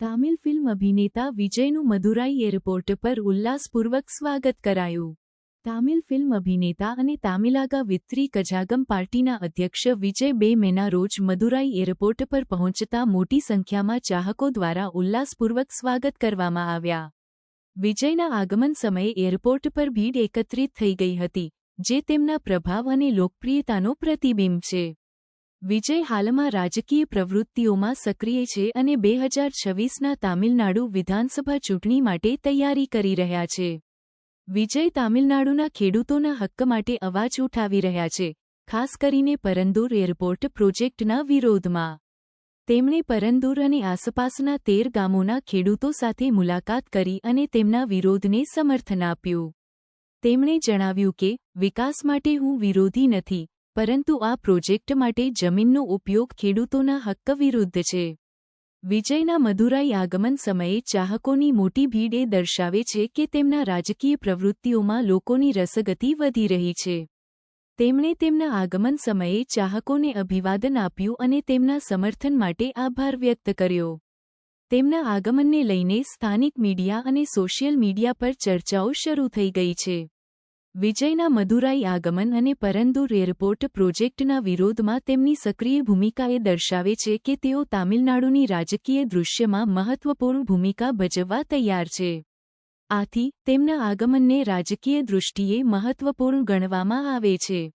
અભિનેતા વિજયનું મદુરાઈ એરપોર્ટ પર ઉલ્લાસપૂર્વક સ્વાગત કરાયું તામિલ ફિલ્મ અભિનેતા અને તામિલાગા વિત્રી કજાગમ પાર્ટીના અધ્યક્ષ વિજય બે મેના રોજ મદુરાઈ એરપોર્ટ પર પહોંચતા મોટી સંખ્યામાં ચાહકો દ્વારા ઉલ્લાસપૂર્વક સ્વાગત કરવામાં આવ્યા વિજયના આગમન સમયે એરપોર્ટ પર ભીડ એકત્રિત થઈ ગઈ હતી જે તેમના પ્રભાવ અને લોકપ્રિયતાનો પ્રતિબિંબ છે વિજય હાલમાં રાજકીય પ્રવૃત્તિઓમાં સક્રિય છે અને બે હજાર છવ્વીસના તામિલનાડુ વિધાનસભા ચૂંટણી માટે તૈયારી કરી રહ્યા છે. વિજય તામિલનાડુના ખેડૂતોના હક્ક માટે અવાજ ઉઠાવી રહ્યા છે, ખાસ કરીને પરંદૂર એરપોર્ટ પ્રોજેક્ટના વિરોધમાં. તેમણે પરંદૂર અને આસપાસના તેર ગામોના ખેડૂતો સાથે મુલાકાત કરી અને તેમના વિરોધને સમર્થન આપ્યું. તેમણે જણાવ્યું કે, વિકાસ માટે હું વિરોધી નથી પરંતુ આ પ્રોજેક્ટ માટે જમીનનો ઉપયોગ ખેડૂતોના હક્ક વિરુદ્ધ છે. વિજયના મધુરાઈ આગમન સમયે ચાહકોની મોટી ભીડ એ દર્શાવે છે કે તેમના રાજકીય પ્રવૃત્તિઓમાં લોકોની રસગતિ વધી રહી છે. તેમણે તેમના આગમન સમયે ચાહકોને અભિવાદન આપ્યું અને તેમના સમર્થન માટે આભાર વ્યક્ત કર્યો. તેમના આગમનને લઈને સ્થાનિક મીડિયા અને સોશિયલ મીડિયા પર ચર્ચાઓ શરૂ થઈ ગઈ છે. વિજયના મદુરાઈ આગમન અને પરંદુર એરપોર્ટ પ્રોજેક્ટના વિરોધમાં તેમની સક્રિય ભૂમિકા એ દર્શાવે છે કે તેઓ તામિલનાડુની રાજકીય દૃશ્યમાં મહત્વપૂર્ણ ભૂમિકા ભજવવા તૈયાર છે. આથી, તેમના આગમનને રાજકીય દૃષ્ટિએ મહત્વપૂર્ણ ગણવામાં આવે છે.